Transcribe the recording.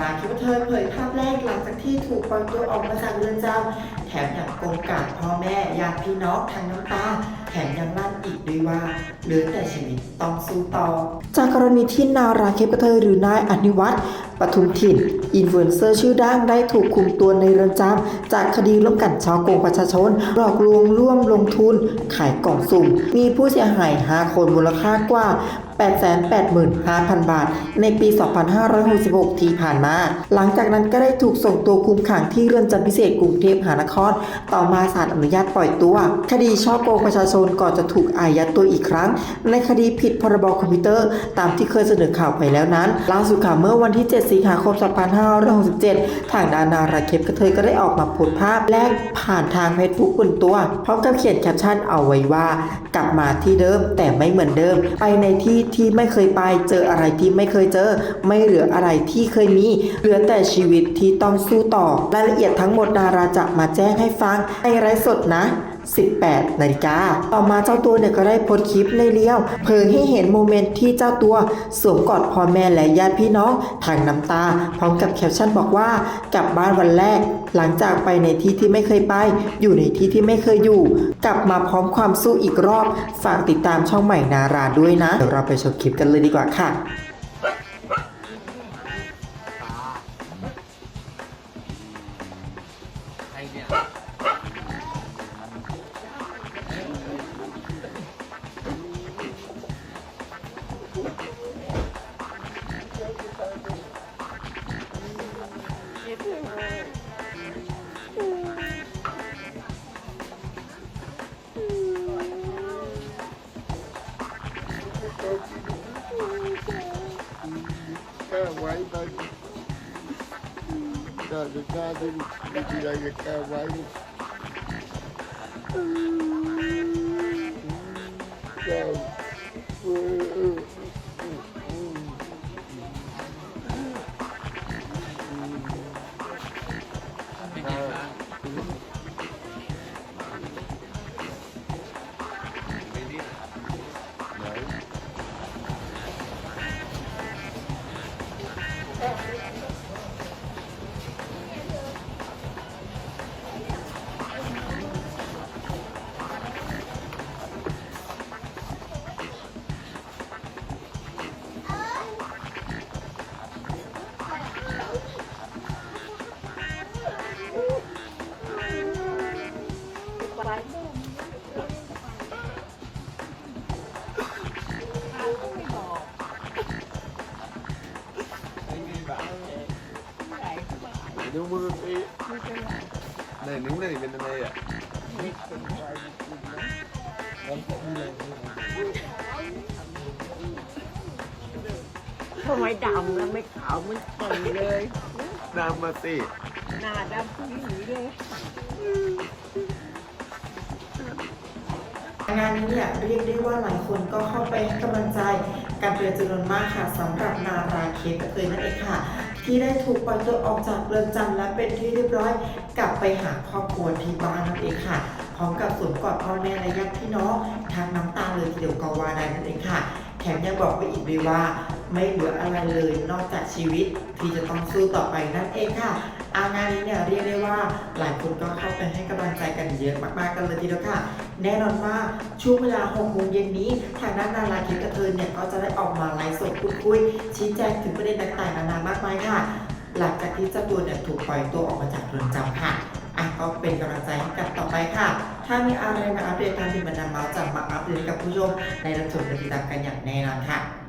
ราคิวเธอเผยภาพแรกหลังจากที่ถูกปล่อยตัวออกมาจากเรือนจำแถมยังโกงกาบพ่อแม่ญาติพี่น้องทางน้ำตาแถมยังลั่นอีกด้วยว่าเหลือแต่ชีวิตต้องสู้ต่อ จากกรณีที่นาราเคปเทยหรือนายอนิวัฒน์ปทุมถิ่น อินฟลูเอนเซอร์ชื่อดังได้ถูกคุมตัวในเรือนจำจากคดีร่วมกันช่อโกงประชาชน หลอกลวงร่วมลงทุน ขายกล่องสุ่ม มีผู้เสียหาย 5 คนมูลค่ากว่า 885,000 บาท ในปี 2566 ที่ผ่านมา หลังจากนั้นก็ได้ถูกส่งตัวคุมขังที่เรือนจำพิเศษกรุงเทพมหานคร ต่อมาศาลอนุญาตปล่อยตัว คดีช่อโกงประชาชนก่อนจะถูกอายัดตัวอีกครั้ง ในคดีผิดพรบคอมพิวเตอร์ตามที่เคยเสนอข่าวไปแล้วนั้น ล่าสุดค่ะเมื่อวันที่ 7 สิงหาคม 2567 ทางดานาราเคปกระเทยก็ได้ออกมาโพสต์ภาพแรกผ่านทางเฟซบุ๊กบนตัวพร้อมกับเขียนแคปชั่นเอาไว้ว่า กลับมาที่เดิมแต่ไม่เหมือนเดิม ไปในที่ที่ไม่เคยไป เจออะไรที่ไม่เคยเจอ ไม่เหลืออะไรที่เคยมี เหลือแต่ชีวิตที่ต้องสู้ต่อ รายละเอียดทั้งหมดดาราจะมาแจ้งให้ฟังในไลฟ์สดนะ 18นาฬิกาต่อมาเจ้าตัวเนี่ยก็ได้โพสต์คลิปในเลี้ยว เผยให้เห็นโมเมนต์ที่เจ้าตัวสวมกอดพ่อแม่และญาติพี่น้องทางน้ำตา พร้อมกับแคปชั่นบอกว่ากลับบ้านวันแรก หลังจากไปในที่ที่ไม่เคยไป อยู่ในที่ที่ไม่เคยอยู่ กลับมาพร้อมความสู้อีกรอบ ฝากติดตามช่องใหม่นาราด้วยนะเดี๋ยวเราไปชมคลิปกันเลยดีกว่าค่ะแก้ไว้ไป ก็จะกล้าที่ไม่มีอะ นิ้วมือสิไหนนิ้วไหนเป็นอะไรอะทำไมดำแล้วไม่ขาวมันต่อยเลยนำมาสิหน้าดำปีเลยงานนี้เนี่ยเรียกได้ว่าหลายคนก็เข้าไปให้กำลังใจ การเดือนจำนวนมากค่ะสำหรับนาราเคปกระเทยนั่นเองค่ะ ที่ได้ถูกปล่อยตัวออกจากเรือนจำและเป็นที่เรียบร้อย กลับไปหาครอบครัวที่บ้านนั่นเองค่ะพร้อมกับสวมกอดพ่อแม่และญาติพี่น้องทางน้ำตาเลยทีเดียวกว่าได้นั่นเองค่ะ แถมยังบอกไปอีกด้วยว่า ไม่เหลืออะไรเลยนอกจากชีวิตที่จะต้องสู้ต่อไปนั่นเองค่ะอางานนี้เนี่ยเรียกได้ว่าหลายคนก็เข้าไปให้กำลังใจกันเยอะมากๆกันเลยทีเดียวค่ะ แน่นอนว่าช่วงเวลา6โมงเย็นนี้ ทางด้านนาราคิดกระเทยเนี่ยก็จะได้ออกมาไลฟ์สดพูดคุยชี้แจงถึงประเด็นต่างๆนานามากมายค่ะ หลังจากที่เจ้าตัวเนี่ยถูกปล่อยตัวออกมาจากเรือนจำค่ะอะก็เป็นกำลังใจให้กับต่อไปค่ะ ถ้ามีอะไรมาอัปเดตทางทีมบรรดาเมาส์จะมาอัปเดตกับผู้ชมในรับชมและติดตามกันอย่างแน่นอนค่ะ